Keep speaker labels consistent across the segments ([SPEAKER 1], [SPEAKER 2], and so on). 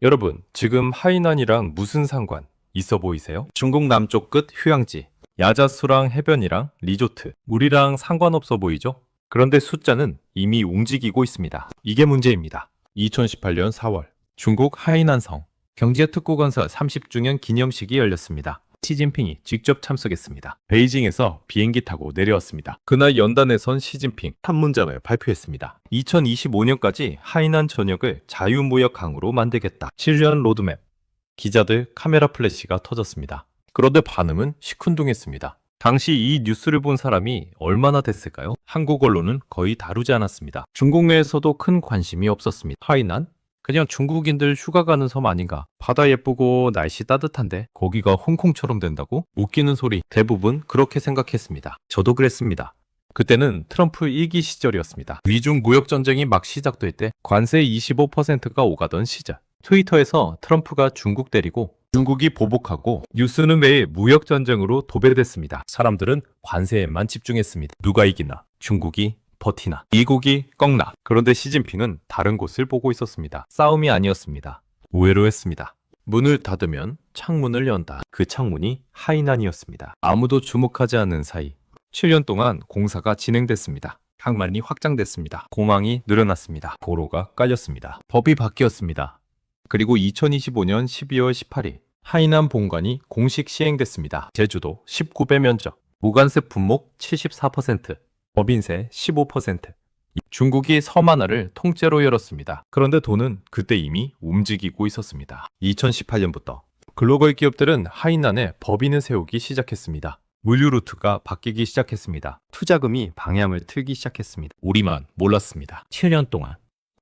[SPEAKER 1] 여러분, 지금 하이난이랑 무슨 상관 있어 보이세요? 중국 남쪽 끝 휴양지, 야자수랑 해변이랑 리조트, 우리랑 상관없어 보이죠? 그런데 숫자는 이미 움직이고 있습니다. 이게 문제입니다. 2018년 4월, 중국 하이난성 경제특구 건설 30주년 기념식이 열렸습니다. 시진핑이 직접 참석했습니다. 베이징에서 비행기 타고 내려왔습니다. 그날 연단에선 시진핑 판문점을 발표했습니다. 2025년까지 하이난 전역을 자유무역 강으로 만들겠다. 7년 로드맵. 기자들 카메라 플래시가 터졌습니다. 그런데 반응은 시큰둥했습니다. 당시 이 뉴스를 본 사람이 얼마나 됐을까요? 한국 언론은 거의 다루지 않았습니다. 중국 내에서도 큰 관심이 없었습니다. 하이난? 그냥 중국인들 휴가 가는 섬 아닌가? 바다 예쁘고 날씨 따뜻한데 거기가 홍콩처럼 된다고? 웃기는 소리. 대부분 그렇게 생각했습니다. 저도 그랬습니다. 그때는 트럼프 1기 시절이었습니다. 미중 무역 전쟁이 막 시작될 때 관세 25%가 오가던 시절. 트위터에서 트럼프가 중국 때리고 중국이 보복하고 뉴스는 매일 무역 전쟁으로 도배됐습니다. 사람들은 관세에만 집중했습니다. 누가 이기나? 중국이 버티나? 미국이 꺾나? 그런데 시진핑은 다른 곳을 보고 있었습니다. 싸움이 아니었습니다. 오해로 했습니다. 문을 닫으면 창문을 연다. 그 창문이 하이난이었습니다. 아무도 주목하지 않는 사이 7년 동안 공사가 진행됐습니다. 항만이 확장됐습니다. 공항이 늘어났습니다. 도로가 깔렸습니다. 법이 바뀌었습니다. 그리고 2025년 12월 18일 하이난 본관이 공식 시행됐습니다. 제주도 19배 면적, 무관세 품목 74%, 법인세 15%. 중국이 섬 하나를 통째로 열었습니다. 그런데 돈은 그때 이미 움직이고 있었습니다. 2018년부터 글로벌 기업들은 하이난에 법인을 세우기 시작했습니다. 물류 루트가 바뀌기 시작했습니다. 투자금이 방향을 틀기 시작했습니다. 우리만 몰랐습니다. 7년 동안.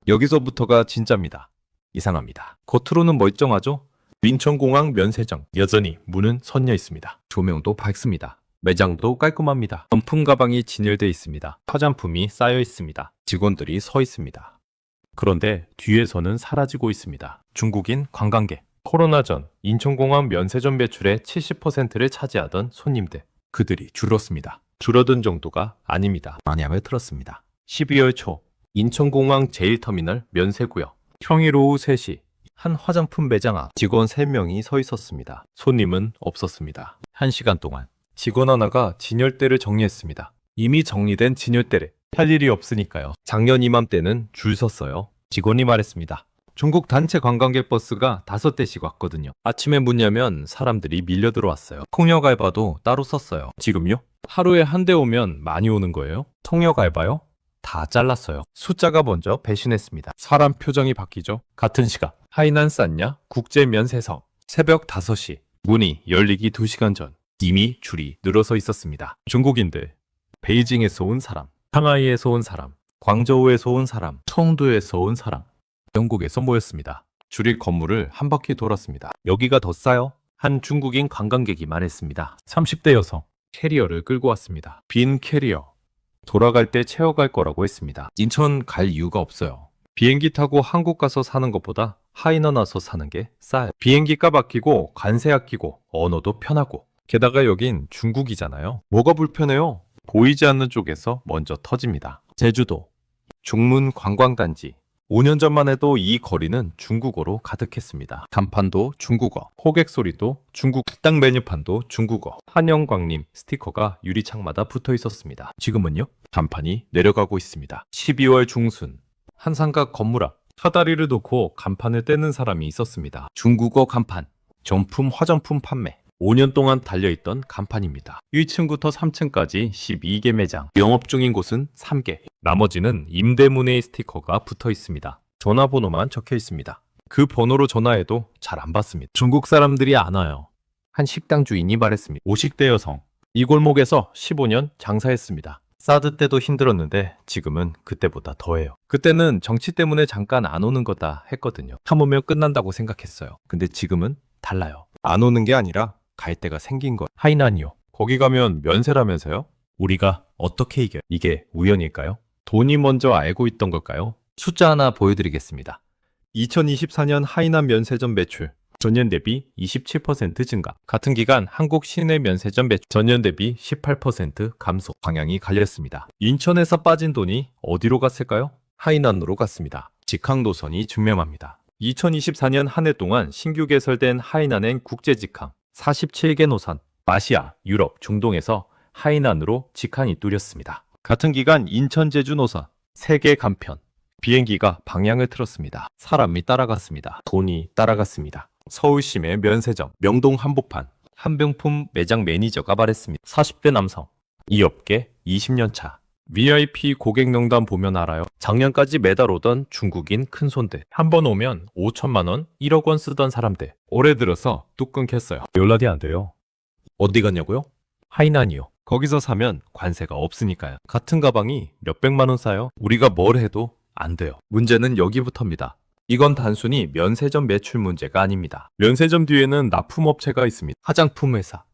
[SPEAKER 1] 여기서부터가 진짜입니다. 이상합니다. 겉으로는 멀쩡하죠? 민천공항 면세점 여전히 문은 선녀 있습니다. 조명도 밝습니다. 매장도 깔끔합니다. 전품 가방이 진열돼 있습니다. 화장품이 쌓여 있습니다. 직원들이 서 있습니다. 그런데 뒤에서는 사라지고 있습니다. 중국인 관광객. 코로나 전 인천공항 면세점 매출의 70%를 차지하던 손님들. 그들이 줄었습니다. 줄어든 정도가 아닙니다. 마냥을 틀었습니다. 12월 초 인천공항 제1터미널 면세구역. 평일 오후 3시 한 화장품 매장 앞 직원 3명이 서 있었습니다. 손님은 없었습니다. 1시간 동안 직원 하나가 진열대를 정리했습니다. 이미 정리된 진열대를 할 일이 없으니까요. 작년 이맘때는 줄 섰어요. 직원이 말했습니다. 중국 단체 관광객 버스가 다섯 대씩 왔거든요. 아침에 문 열면 사람들이 밀려 들어왔어요. 통역 알바도 따로 썼어요. 지금요? 하루에 한 대 오면 많이 오는 거예요? 통역 알바요? 다 잘랐어요. 숫자가 먼저 배신했습니다. 사람 표정이 바뀌죠. 같은 시간. 하이난 쌌냐? 국제 면세점. 새벽 5시. 문이 열리기 2시간 전. 이미 줄이 늘어서 있었습니다. 중국인들. 베이징에서 온 사람. 상하이에서 온 사람. 광저우에서 온 사람. 청도에서 온 사람. 영국에서 모였습니다. 줄이 건물을 한 바퀴 돌았습니다. 여기가 더 싸요? 한 중국인 관광객이 말했습니다. 30대 여성. 캐리어를 끌고 왔습니다. 빈 캐리어. 돌아갈 때 채워갈 거라고 했습니다. 인천 갈 이유가 없어요. 비행기 타고 한국 가서 사는 것보다 하이넌 와서 사는 게 싸요. 비행기 값 아끼고 관세 아끼고 언어도 편하고 게다가 여긴 중국이잖아요. 뭐가 불편해요? 보이지 않는 쪽에서 먼저 터집니다. 제주도 중문 관광단지 5년 전만 해도 이 거리는 중국어로 가득했습니다. 간판도 중국어, 호객 소리도 중국, 식당 메뉴판도 중국어, 한영광님 스티커가 유리창마다 붙어 있었습니다. 지금은요? 간판이 내려가고 있습니다. 12월 중순, 한상가 건물 앞 사다리를 놓고 간판을 떼는 사람이 있었습니다. 중국어 간판, 정품 화장품 판매. 5년 동안 달려있던 간판입니다. 1층부터 3층까지 12개 매장, 영업 중인 곳은 3개, 나머지는 임대문의 스티커가 붙어 있습니다. 전화번호만 적혀 있습니다. 그 번호로 전화해도 잘 안 받습니다. 중국 사람들이 안 와요. 한 식당 주인이 말했습니다. 50대 여성. 이 골목에서 15년 장사했습니다. 사드 때도 힘들었는데 지금은 그때보다 더해요. 그때는 정치 때문에 잠깐 안 오는 거다 했거든요. 참으면 끝난다고 생각했어요. 근데 지금은 달라요. 안 오는 게 아니라 갈 때가 생긴 거. 하이난이요. 거기 가면 면세라면서요? 우리가 어떻게 이겨? 이게 우연일까요? 돈이 먼저 알고 있던 걸까요? 숫자 하나 보여드리겠습니다. 2024년 하이난 면세점 매출 전년 대비 27% 증가. 같은 기간 한국 시내 면세점 매출 전년 대비 18% 감소. 방향이 갈렸습니다. 인천에서 빠진 돈이 어디로 갔을까요? 하이난으로 갔습니다. 직항 노선이 중요합니다. 2024년 한 해 동안 신규 개설된 하이난행 국제직항 47개 노선, 아시아, 유럽, 중동에서 하이난으로 직항이 뚫렸습니다. 같은 기간 인천 제주 노선 3개 간편, 비행기가 방향을 틀었습니다. 사람이 따라갔습니다. 돈이 따라갔습니다. 서울시내 면세점, 명동 한복판, 한병품 매장 매니저가 말했습니다. 40대 남성, 이 업계 20년 차. VIP 고객 명단 보면 알아요. 작년까지 매달 오던 중국인 큰 손들. 한번 오면 5천만 원, 1억 원 쓰던 사람들. 올해 들어서 뚝 끊겼어요. 연락이 안 돼요. 어디 갔냐고요? 하이난이요. 거기서 사면 관세가 없으니까요. 같은 가방이 몇백만 원 싸요. 우리가 뭘 해도 안 돼요. 문제는 여기부터입니다. 이건 단순히 면세점 매출 문제가 아닙니다. 면세점 뒤에는 납품업체가 있습니다. 화장품 회사,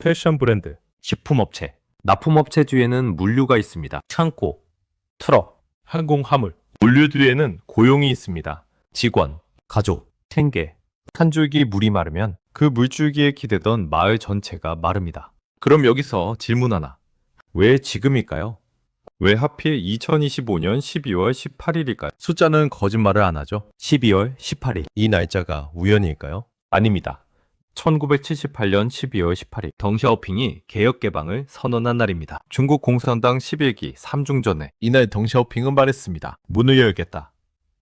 [SPEAKER 1] 패션 브랜드, 식품업체, 납품업체 뒤에는 물류가 있습니다. 창고, 트럭, 항공 화물. 물류 뒤에는 고용이 있습니다. 직원, 가족, 생계. 한 줄기 물이 마르면 그 물줄기에 기대던 마을 전체가 마릅니다. 그럼 여기서 질문 하나. 왜 지금일까요? 왜 하필 2025년 12월 18일일까요? 숫자는 거짓말을 안 하죠. 12월 18일. 이 날짜가 우연일까요? 아닙니다. 1978년 12월 18일 덩샤오핑이 개혁 개방을 선언한 날입니다. 중국 공산당 11기 3중전에 이날 덩샤오핑은 말했습니다. 문을 열겠다.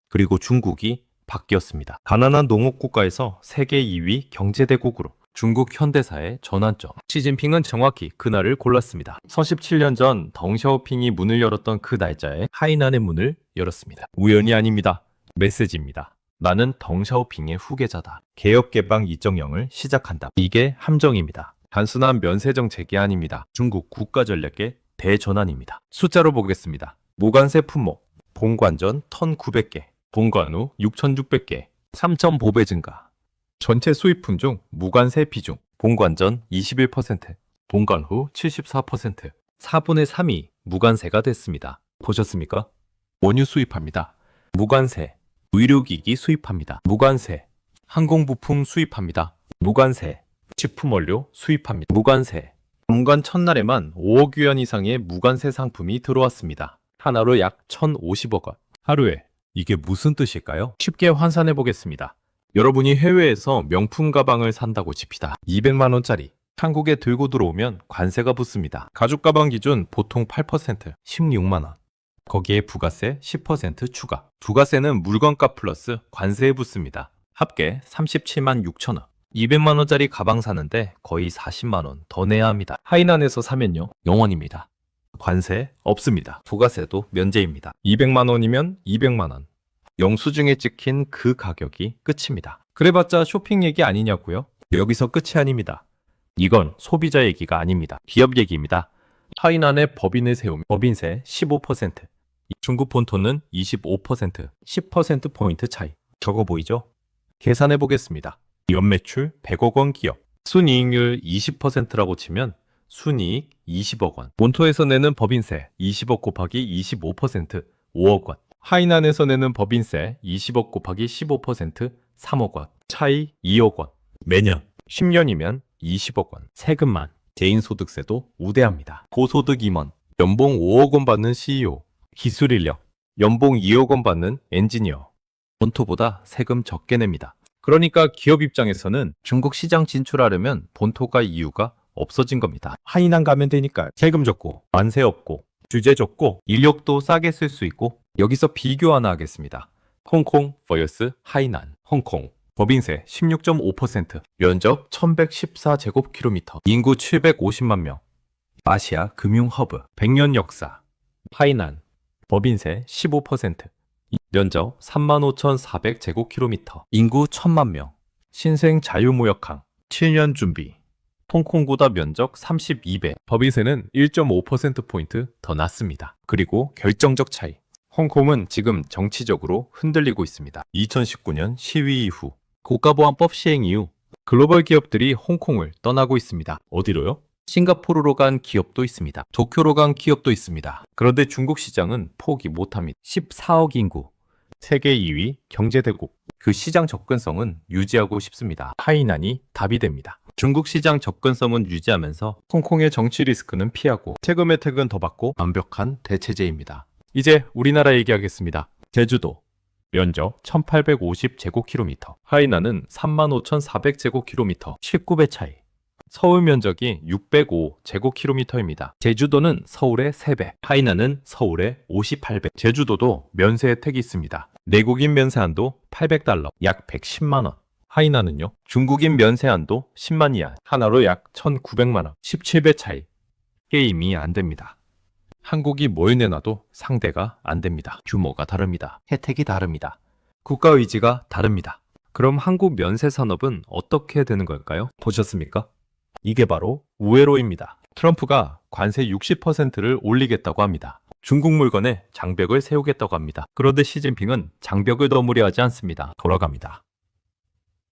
[SPEAKER 1] 그리고 중국이 바뀌었습니다. 가난한 농업 국가에서 세계 2위 경제대국으로 중국 현대사의 전환점. 시진핑은 정확히 그날을 골랐습니다. 47년 전 덩샤오핑이 문을 열었던 그 날짜에 하이난의 문을 열었습니다. 우연이 아닙니다. 메시지입니다. 나는 덩샤오핑의 후계자다. 개혁개방 2.0을 시작한다. 이게 함정입니다. 단순한 면세 정책이 아닙니다. 중국 국가전략의 대전환입니다. 숫자로 보겠습니다. 무관세 품목, 본관전 1,900개, 본관 후 6,600개, 3.5배 증가. 전체 수입품 중 무관세 비중, 본관 전 21%, 본관 후 74%, 4분의 3이 무관세가 됐습니다. 보셨습니까? 원유 수입합니다. 무관세, 의료기기 수입합니다. 무관세, 항공부품 수입합니다. 무관세, 식품원료 수입합니다. 무관세. 본관 첫날에만 5억 위안 이상의 무관세 상품이 들어왔습니다. 하나로 약 1,050억 원. 하루에 이게 무슨 뜻일까요? 쉽게 환산해 보겠습니다. 여러분이 해외에서 명품 가방을 산다고 칩시다. 200만 원짜리. 한국에 들고 들어오면 관세가 붙습니다. 가죽 가방 기준 보통 8%, 16만 원. 거기에 부가세 10% 추가. 부가세는 물건값 플러스 관세에 붙습니다. 합계 37만 6천 원. 200만 원짜리 가방 사는데 거의 40만 원 더 내야 합니다. 하이난에서 사면요. 0원입니다. 관세 없습니다. 부가세도 면제입니다. 200만 원이면 200만 원. 영수증에 찍힌 그 가격이 끝입니다. 그래봤자 쇼핑 얘기 아니냐고요? 여기서 끝이 아닙니다. 이건 소비자 얘기가 아닙니다. 기업 얘기입니다. 하이난의 법인을 세우면 법인세 15%, 중국 본토는 25%, 10%포인트 차이. 적어 보이죠? 계산해 보겠습니다. 연매출 100억 원 기업, 순이익률 20%라고 치면 순이익 20억 원. 본토에서 내는 법인세 20억 곱하기 25% 5억 원. 하이난에서 내는 법인세 20억 곱하기 15% 3억 원. 차이 2억 원. 매년 10년이면 20억 원. 세금만 개인소득세도 우대합니다. 고소득 임원, 연봉 5억 원 받는 CEO, 기술 인력, 연봉 2억 원 받는 엔지니어. 본토보다 세금 적게 냅니다. 그러니까 기업 입장에서는 중국 시장 진출하려면 본토가 이유가 없어진 겁니다. 하이난 가면 되니까 세금 적고 관세 없고 규제 적고 인력도 싸게 쓸 수 있고 여기서 비교 하나 하겠습니다. 홍콩 vs 하이난. 홍콩 법인세 16.5%, 면적 1114제곱킬로미터, 인구 750만 명. 아시아 금융 허브, 100년 역사. 하이난 법인세 15%, 면적 35,400제곱킬로미터, 인구 1000만 명. 신생 자유무역항, 7년 준비. 홍콩보다 면적 32배, 법인세는 1.5%포인트 더 낮습니다. 그리고 결정적 차이. 홍콩은 지금 정치적으로 흔들리고 있습니다. 2019년 시위 이후 고가보안법 시행 이후 글로벌 기업들이 홍콩을 떠나고 있습니다. 어디로요? 싱가포르로 간 기업도 있습니다. 도쿄로 간 기업도 있습니다. 그런데 중국 시장은 포기 못합니다. 14억 인구, 세계 2위 경제대국. 그 시장 접근성은 유지하고 싶습니다. 하이난이 답이 됩니다. 중국 시장 접근성은 유지하면서 홍콩의 정치 리스크는 피하고 세금 혜택은 더 받고 완벽한 대체제입니다. 이제 우리나라 얘기하겠습니다. 제주도 면적 1850제곱킬로미터, 하이난은 35,400제곱킬로미터, 19배 차이. 서울 면적이 605 제곱킬로미터입니다. 제주도는 서울의 3배, 하이난은 서울의 58배. 제주도도 면세 혜택이 있습니다. 내국인 면세 한도 800달러, 약 110만 원. 하이난은요, 중국인 면세 한도 10만 이하, 하나로 약 1,900만 원, 17배 차이. 게임이 안 됩니다. 한국이 뭘 내놔도 상대가 안 됩니다. 규모가 다릅니다. 혜택이 다릅니다. 국가 의지가 다릅니다. 그럼 한국 면세 산업은 어떻게 되는 걸까요? 보셨습니까? 이게 바로 우회로입니다. 트럼프가 관세 60%를 올리겠다고 합니다. 중국 물건에 장벽을 세우겠다고 합니다. 그런데 시진핑은 장벽을 넘으려 하지 않습니다. 돌아갑니다.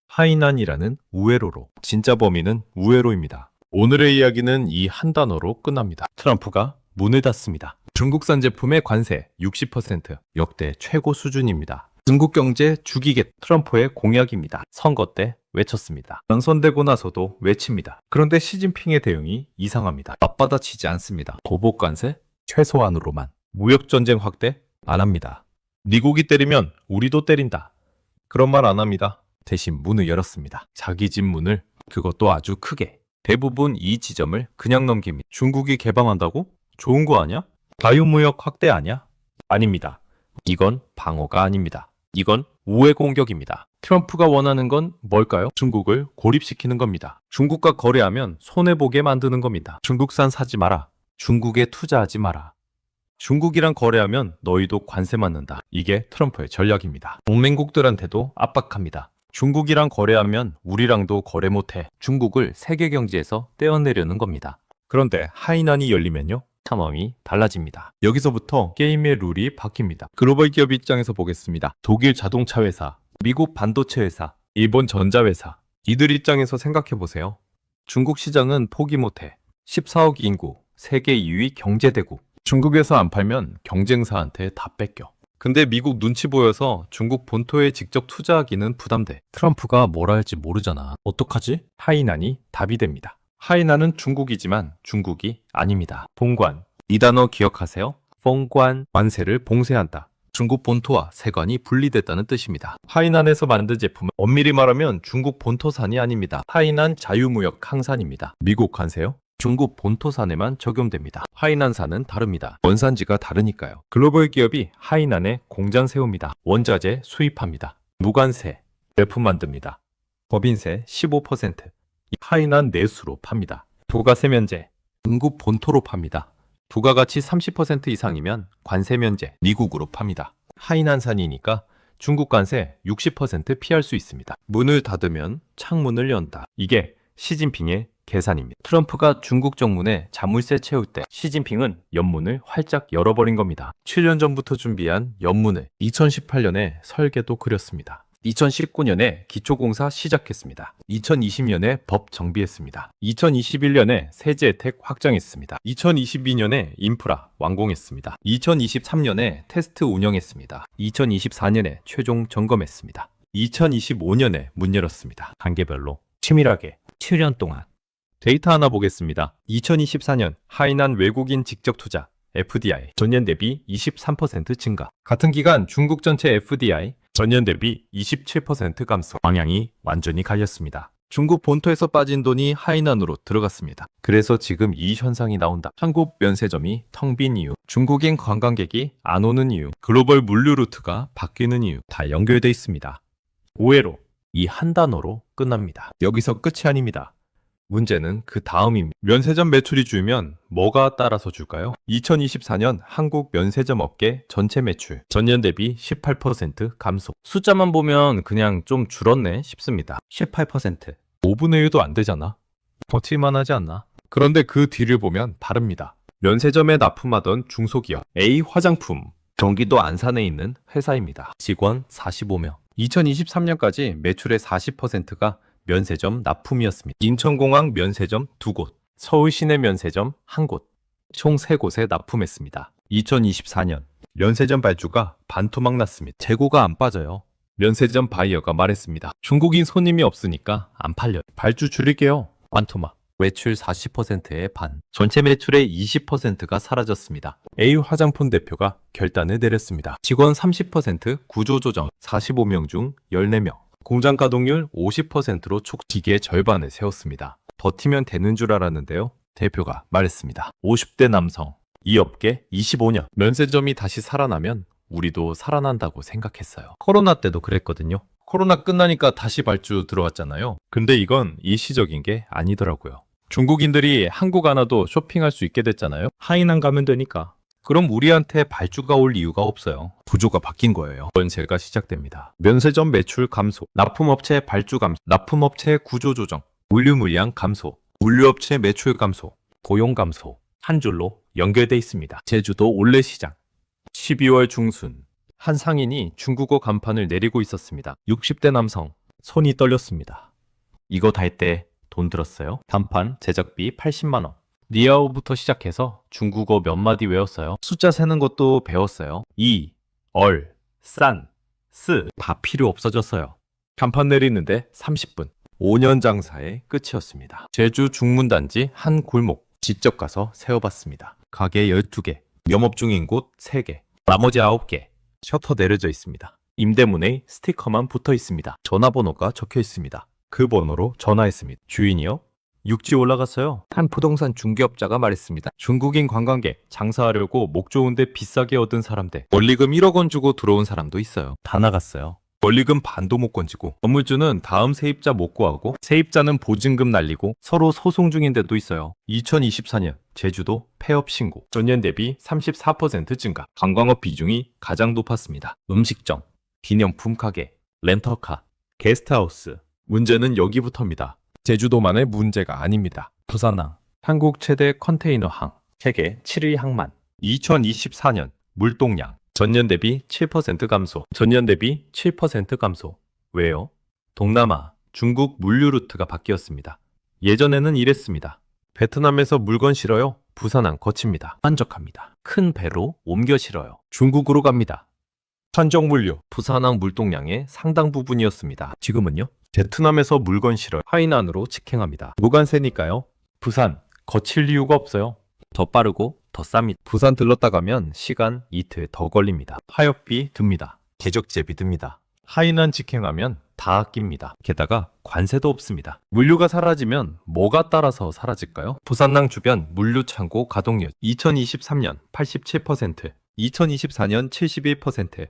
[SPEAKER 1] 하이난이라는 우회로로 진짜 범인은 우회로입니다. 오늘의 이야기는 이 한 단어로 끝납니다. 트럼프가 문을 닫습니다. 중국산 제품의 관세 60% 역대 최고 수준입니다. 중국 경제 죽이겠 트럼프의 공약입니다. 선거 때 외쳤습니다. 당선되고 나서도 외칩니다. 그런데 시진핑의 대응이 이상합니다. 맞받아치지 않습니다. 보복 관세 최소한으로만 무역 전쟁 확대 안 합니다. 미국이 때리면 우리도 때린다. 그런 말 안 합니다. 대신 문을 열었습니다. 자기 집 문을 그것도 아주 크게. 대부분 이 지점을 그냥 넘깁니다. 중국이 개방한다고? 좋은 거 아니야? 자유무역 확대 아니야? 아닙니다. 이건 방어가 아닙니다. 이건 우회 공격입니다. 트럼프가 원하는 건 뭘까요? 중국을 고립시키는 겁니다. 중국과 거래하면 손해보게 만드는 겁니다. 중국산 사지 마라. 중국에 투자하지 마라. 중국이랑 거래하면 너희도 관세 맞는다. 이게 트럼프의 전략입니다. 동맹국들한테도 압박합니다. 중국이랑 거래하면 우리랑도 거래 못해. 중국을 세계 경제에서 떼어내려는 겁니다. 그런데 하이난이 열리면요. 상황이 달라집니다. 여기서부터 게임의 룰이 바뀝니다. 글로벌 기업 입장에서 보겠습니다. 독일 자동차 회사, 미국 반도체 회사, 일본 전자회사. 이들 입장에서 생각해 보세요. 중국 시장은 포기 못해. 14억 인구, 세계 2위 경제대국. 중국에서 안 팔면 경쟁사한테 다 뺏겨. 근데 미국 눈치 보여서 중국 본토에 직접 투자하기는 부담돼. 트럼프가 뭘 할지 모르잖아. 어떡하지? 하이난이 답이 됩니다. 하이난은 중국이지만 중국이 아닙니다. 봉관. 이 단어 기억하세요? 봉관. 관세를 봉쇄한다. 중국 본토와 세관이 분리됐다는 뜻입니다. 하이난에서 만든 제품은 엄밀히 말하면 중국 본토산이 아닙니다. 하이난 자유무역 항산입니다. 미국 관세요? 중국 본토산에만 적용됩니다. 하이난산은 다릅니다. 원산지가 다르니까요. 글로벌 기업이 하이난에 공장 세웁니다. 원자재 수입합니다. 무관세, 제품 만듭니다. 법인세 15%, 하이난 내수로 팝니다. 부가세 면제, 중국 본토로 팝니다. 부가가치 30% 이상이면 관세 면제, 미국으로 팝니다. 하이난산이니까 중국 관세 60% 피할 수 있습니다. 문을 닫으면 창문을 연다. 이게 시진핑의 계산입니다. 트럼프가 중국 정문에 자물쇠 채울 때 시진핑은 연문을 활짝 열어버린 겁니다. 7년 전부터 준비한 연문을 2018년에 설계도 그렸습니다. 2019년에 기초공사 시작했습니다. 2020년에 법 정비했습니다. 2021년에 세제 혜택 확정했습니다. 2022년에 인프라 완공했습니다. 2023년에 테스트 운영했습니다. 2024년에 최종 점검했습니다. 2025년에 문 열었습니다. 단계별로 치밀하게 7년 동안 데이터 하나 보겠습니다. 2024년 하이난 외국인 직접 투자 FDI 전년 대비 23% 증가. 같은 기간 중국 전체 FDI 전년 대비 27% 감소. 방향이 완전히 갈렸습니다. 중국 본토에서 빠진 돈이 하이난으로 들어갔습니다. 그래서 지금 이 현상이 나온다. 한국 면세점이 텅 빈 이유, 중국인 관광객이 안 오는 이유, 글로벌 물류 루트가 바뀌는 이유 다 연결돼 있습니다. 오해로 이 한 단어로 끝납니다. 여기서 끝이 아닙니다. 문제는 그 다음입니다. 면세점 매출이 줄면 뭐가 따라서 줄까요? 2024년 한국 면세점 업계 전체 매출 전년 대비 18% 감소. 숫자만 보면 그냥 좀 줄었네 싶습니다. 18%. 5분의 1도 안 되잖아. 버틸만 하지 않나? 그런데 그 뒤를 보면 다릅니다. 면세점에 납품하던 중소기업 A 화장품 경기도 안산에 있는 회사입니다. 직원 45명. 2023년까지 매출의 40%가 면세점 납품이었습니다. 인천공항 면세점 2곳, 서울 시내 면세점 1곳, 총 3곳에 납품했습니다. 2024년 면세점 발주가 반토막 났습니다. 재고가 안 빠져요. 면세점 바이어가 말했습니다. 중국인 손님이 없으니까 안 팔려요. 발주 줄일게요. 반토막. 매출 40%의 반, 전체 매출의 20%가 사라졌습니다. A 화장품 대표가 결단을 내렸습니다. 직원 30% 구조조정 45명 중 14명, 공장 가동률 50%로 축기계 절반을 세웠습니다. 버티면 되는 줄 알았는데요. 대표가 말했습니다. 50대 남성, 이 업계 25년, 면세점이 다시 살아나면 우리도 살아난다고 생각했어요. 코로나 때도 그랬거든요. 코로나 끝나니까 다시 발주 들어왔잖아요. 근데 이건 일시적인 게 아니더라고요. 중국인들이 한국 안 와도 쇼핑할 수 있게 됐잖아요. 하이난 가면 되니까. 그럼 우리한테 발주가 올 이유가 없어요. 구조가 바뀐 거예요. 연세가 시작됩니다. 면세점 매출 감소, 납품업체 발주 감소, 납품업체 구조 조정, 물류 물량 감소, 물류업체 매출 감소, 고용 감소, 한 줄로 연결돼 있습니다. 제주도 올레 시장. 12월 중순 한 상인이 중국어 간판을 내리고 있었습니다. 60대 남성 손이 떨렸습니다. 이거 달 때 돈 들었어요. 단판 제작비 80만 원. 니아오부터 시작해서 중국어 몇 마디 외웠어요. 숫자 세는 것도 배웠어요. 이, 얼, 싼, 스. 다 필요 없어졌어요. 간판 내리는데 30분. 5년 장사의 끝이었습니다. 제주 중문단지 한 골목. 직접 가서 세워봤습니다. 가게 12개, 영업 중인 곳 3개, 나머지 9개. 셔터 내려져 있습니다. 임대문에 스티커만 붙어 있습니다. 전화번호가 적혀 있습니다. 그 번호로 전화했습니다. 주인이요? 육지 올라갔어요. 한 부동산 중개업자가 말했습니다. 중국인 관광객 장사하려고 목 좋은데 비싸게 얻은 사람들 원리금 1억 원 주고 들어온 사람도 있어요. 다 나갔어요. 원리금 반도 못 건지고 건물주는 다음 세입자 못 구하고 세입자는 보증금 날리고 서로 소송 중인 데도 있어요. 2024년 제주도 폐업 신고 전년 대비 34% 증가 관광업 비중이 가장 높았습니다. 음식점, 기념품 가게, 렌터카, 게스트하우스 문제는 여기부터입니다. 제주도만의 문제가 아닙니다. 부산항, 한국 최대 컨테이너항, 세계 7위 항만 2024년 물동량 전년 대비 7% 감소. 전년 대비 7% 감소. 왜요? 동남아, 중국 물류 루트가 바뀌었습니다. 예전에는 이랬습니다. 베트남에서 물건 실어요. 부산항 거칩니다. 만족합니다. 큰 배로 옮겨 실어요. 중국으로 갑니다. 산정 물류, 부산항 물동량의 상당 부분이었습니다. 지금은요? 베트남에서 물건 실어 하이난으로 직행합니다. 무관세니까요. 부산 거칠 이유가 없어요. 더 빠르고 더 쌉니다. 부산 들렀다 가면 시간 이틀 더 걸립니다. 하역비 듭니다. 계적제비 듭니다. 하이난 직행하면 다 아낍니다. 게다가 관세도 없습니다. 물류가 사라지면 뭐가 따라서 사라질까요? 부산항 주변 물류 창고 가동률 2023년 87%, 2024년 71%,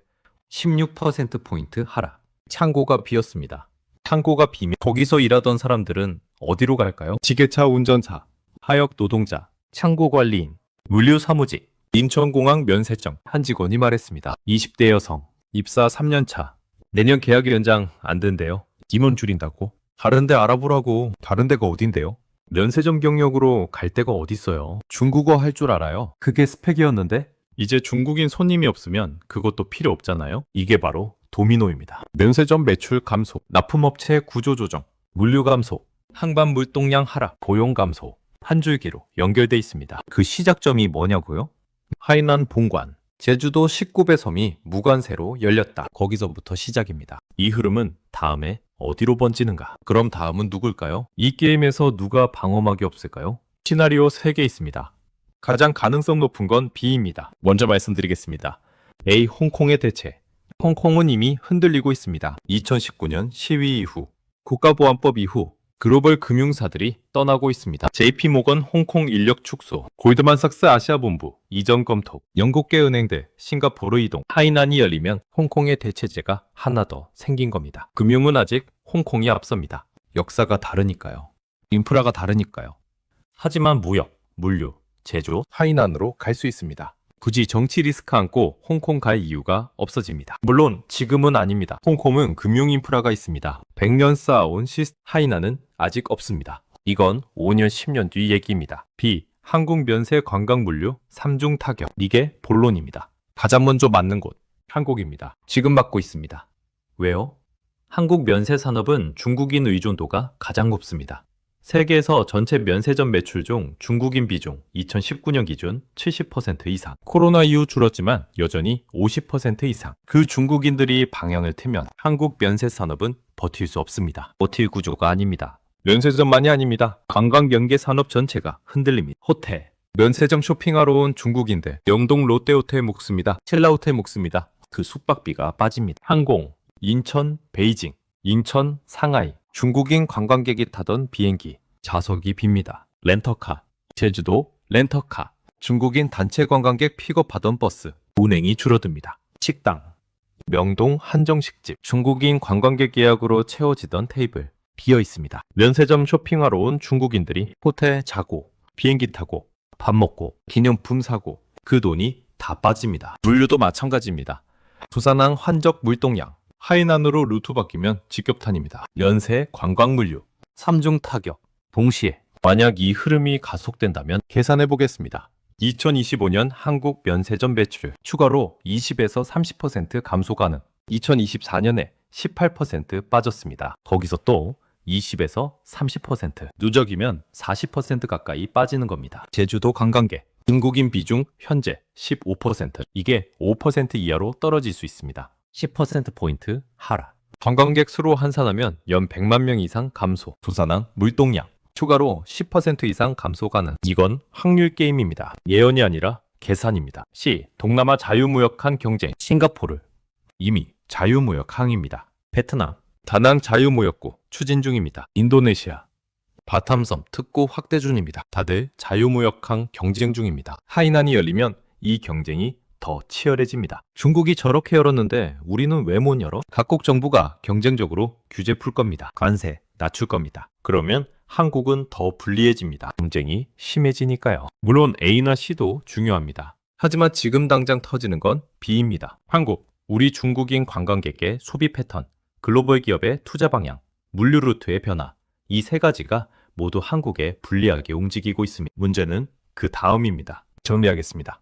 [SPEAKER 1] 16%포인트 하락. 창고가 비었습니다. 창고가 비면 거기서 일하던 사람들은 어디로 갈까요? 지게차 운전사, 하역 노동자, 창고 관리인, 물류 사무직, 인천공항 면세점 한 직원이 말했습니다. 20대 여성, 입사 3년 차. 내년 계약 연장 안 된대요. 임원 줄인다고? 다른 데 알아보라고. 다른 데가 어딘데요? 면세점 경력으로 갈 데가 어딨어요. 중국어 할 줄 알아요. 그게 스펙이었는데 이제 중국인 손님이 없으면 그것도 필요 없잖아요. 이게 바로 도미노입니다. 면세점 매출 감소, 납품업체 구조 조정, 물류 감소, 항반 물동량 하락, 고용 감소, 한 줄기로 연결돼 있습니다. 그 시작점이 뭐냐고요? 하이난 본관, 제주도 19배 섬이 무관세로 열렸다. 거기서부터 시작입니다. 이 흐름은 다음에 어디로 번지는가? 그럼 다음은 누굴까요? 이 게임에서 누가 방어막이 없을까요? 시나리오 3개 있습니다. 가장 가능성 높은 건 B입니다. 먼저 말씀드리겠습니다. A. 홍콩의 대체. 홍콩은 이미 흔들리고 있습니다. 2019년 시위 이후, 국가보안법 이후 글로벌 금융사들이 떠나고 있습니다. JP모건 홍콩 인력 축소, 골드만삭스 아시아본부 이전 검토, 영국계 은행들 싱가포르 이동, 하이난이 열리면 홍콩의 대체제가 하나 더 생긴 겁니다. 금융은 아직 홍콩이 앞섭니다. 역사가 다르니까요. 인프라가 다르니까요. 하지만 무역, 물류, 제조, 하이난으로 갈 수 있습니다. 굳이 정치 리스크 안고 홍콩 갈 이유가 없어집니다. 물론 지금은 아닙니다. 홍콩은 금융 인프라가 있습니다. 100년 쌓아온 시스 하이난은 아직 없습니다. 이건 5년, 10년 뒤 얘기입니다. B. 한국 면세 관광 물류 3중 타격. 이게 본론입니다. 가장 먼저 맞는 곳 한국입니다. 지금 맞고 있습니다. 왜요? 한국 면세 산업은 중국인 의존도가 가장 높습니다. 세계에서 전체 면세점 매출 중 중국인 비중 2019년 기준 70% 이상. 코로나 이후 줄었지만 여전히 50% 이상. 그 중국인들이 방향을 틀면 한국 면세 산업은 버틸 수 없습니다. 버틸 구조가 아닙니다. 면세점만이 아닙니다. 관광 연계 산업 전체가 흔들립니다. 호텔, 면세점 쇼핑하러 온 중국인들, 영동 롯데호텔 묵습니다. 첼라호텔 묵습니다. 그 숙박비가 빠집니다. 항공, 인천, 베이징, 인천, 상하이, 중국인 관광객이 타던 비행기, 좌석이 빕니다. 렌터카, 제주도, 렌터카, 중국인 단체 관광객 픽업하던 버스, 운행이 줄어듭니다. 식당, 명동 한정식집, 중국인 관광객 예약으로 채워지던 테이블, 비어 있습니다. 면세점 쇼핑하러 온 중국인들이 호텔 자고, 비행기 타고, 밥 먹고, 기념품 사고, 그 돈이 다 빠집니다. 물류도 마찬가지입니다. 부산항 환적 물동량, 하이난으로 루트 바뀌면 직격탄입니다. 연세 관광 물류, 삼중 타격, 동시에 만약 이 흐름이 가속된다면 계산해 보겠습니다. 2025년 한국 면세점 매출 추가로 20에서 30% 감소 가능. 2024년에 18% 빠졌습니다. 거기서 또 20에서 30% 누적이면 40% 가까이 빠지는 겁니다. 제주도 관광객 중국인 비중 현재 15% 이게 5% 이하로 떨어질 수 있습니다. 10%포인트 하락. 관광객 수로 환산하면 연 100만 명 이상 감소. 부산항 물동량 추가로 10% 이상 감소 가능. 이건 확률 게임입니다. 예언이 아니라 계산입니다. C. 동남아 자유무역항 경쟁. 싱가포르. 이미 자유무역항입니다. 베트남. 다낭 자유무역국 추진 중입니다. 인도네시아. 바탐섬 특구 확대 중입니다. 다들 자유무역항 경쟁 중입니다. 하이난이 열리면 이 경쟁이 더 치열해집니다. 중국이 저렇게 열었는데 우리는 왜 못 열어? 각국 정부가 경쟁적으로 규제 풀 겁니다. 관세 낮출 겁니다. 그러면 한국은 더 불리해집니다. 경쟁이 심해지니까요. 물론 A나 C도 중요합니다. 하지만 지금 당장 터지는 건 B입니다. 한국, 우리 중국인 관광객의 소비 패턴, 글로벌 기업의 투자 방향, 물류 루트의 변화, 이 세 가지가 모두 한국에 불리하게 움직이고 있습니다. 문제는 그 다음입니다. 정리하겠습니다.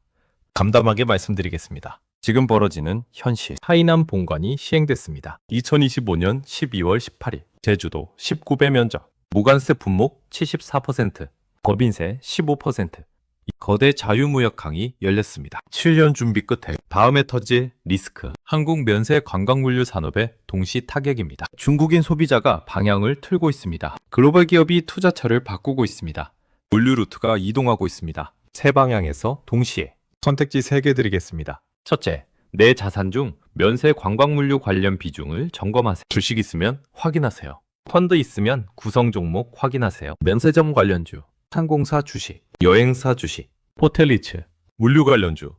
[SPEAKER 1] 감담하게 말씀드리겠습니다. 지금 벌어지는 현실. 하이남 본관이 시행됐습니다. 2025년 12월 18일. 제주도 19배 면적. 무관세 품목 74%. 법인세 15%. 이 거대 자유무역항이 열렸습니다. 7년 준비 끝에 다음에 터질 리스크. 한국 면세 관광물류 산업의 동시 타격입니다. 중국인 소비자가 방향을 틀고 있습니다. 글로벌 기업이 투자처를 바꾸고 있습니다. 물류 루트가 이동하고 있습니다. 세 방향에서 동시에 선택지 3개 드리겠습니다. 첫째, 내 자산 중 면세 관광물류 관련 비중을 점검하세요. 주식 있으면 확인하세요. 펀드 있으면 구성 종목 확인하세요. 면세점 관련주, 항공사 주식, 여행사 주식, 호텔리츠, 물류 관련주.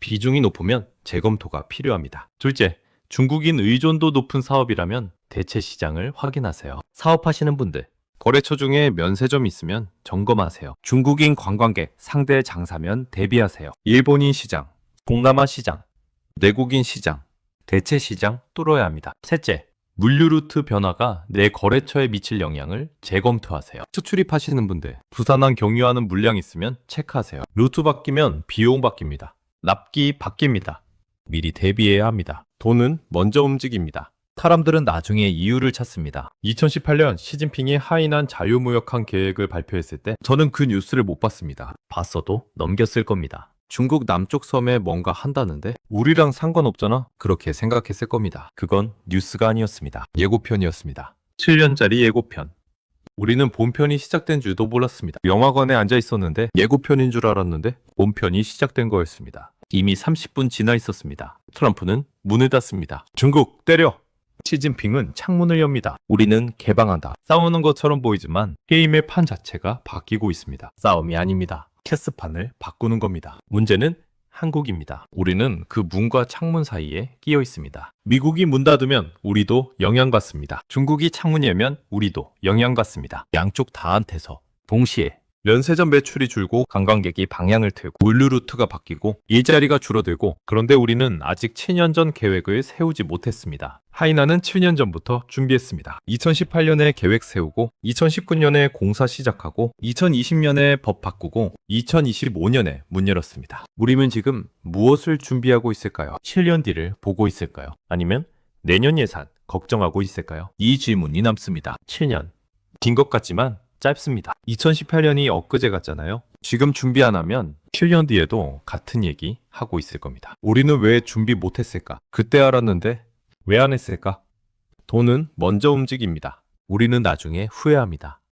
[SPEAKER 1] 비중이 높으면 재검토가 필요합니다. 둘째, 중국인 의존도 높은 사업이라면 대체 시장을 확인하세요. 사업하시는 분들, 거래처 중에 면세점 있으면 점검하세요. 중국인 관광객 상대 장사면 대비하세요. 일본인 시장, 동남아 시장, 내국인 시장, 대체 시장 뚫어야 합니다. 셋째, 물류 루트 변화가 내 거래처에 미칠 영향을 재검토하세요. 수출입하시는 분들, 부산항 경유하는 물량 있으면 체크하세요. 루트 바뀌면 비용 바뀝니다. 납기 바뀝니다. 미리 대비해야 합니다. 돈은 먼저 움직입니다. 사람들은 나중에 이유를 찾습니다. 2018년 시진핑이 하이난 자유무역항 계획을 발표했을 때 저는 그 뉴스를 못 봤습니다. 봤어도 넘겼을 겁니다. 중국 남쪽 섬에 뭔가 한다는데 우리랑 상관없잖아. 그렇게 생각했을 겁니다. 그건 뉴스가 아니었습니다. 예고편이었습니다. 7년짜리 예고편. 우리는 본편이 시작된 줄도 몰랐습니다. 영화관에 앉아 있었는데 예고편인 줄 알았는데 본편이 시작된 거였습니다. 이미 30분 지나 있었습니다. 트럼프는 문을 닫습니다. 중국 때려! 시진핑은 창문을 엽니다. 우리는 개방한다. 싸우는 것처럼 보이지만 게임의 판 자체가 바뀌고 있습니다. 싸움이 아닙니다. 캐스판을 바꾸는 겁니다. 문제는 한국입니다. 우리는 그 문과 창문 사이에 끼어 있습니다. 미국이 문 닫으면 우리도 영향받습니다. 중국이 창문 열면 우리도 영향받습니다. 양쪽 다한테서 동시에 면세점 매출이 줄고 관광객이 방향을 틀고 물류 루트가 바뀌고 일자리가 줄어들고 그런데 우리는 아직 7년 전 계획을 세우지 못했습니다. 하이나는 7년 전부터 준비했습니다. 2018년에 계획 세우고 2019년에 공사 시작하고 2020년에 법 바꾸고 2025년에 문 열었습니다. 우리는 지금 무엇을 준비하고 있을까요? 7년 뒤를 보고 있을까요? 아니면 내년 예산 걱정하고 있을까요? 이 질문이 남습니다. 7년. 긴 것 같지만 짧습니다. 2018년이 엊그제 같잖아요. 지금 준비 안 하면 7년 뒤에도 같은 얘기 하고 있을 겁니다. 우리는 왜 준비 못 했을까? 그때 알았는데 왜 안 했을까? 돈은 먼저 움직입니다. 우리는 나중에 후회합니다.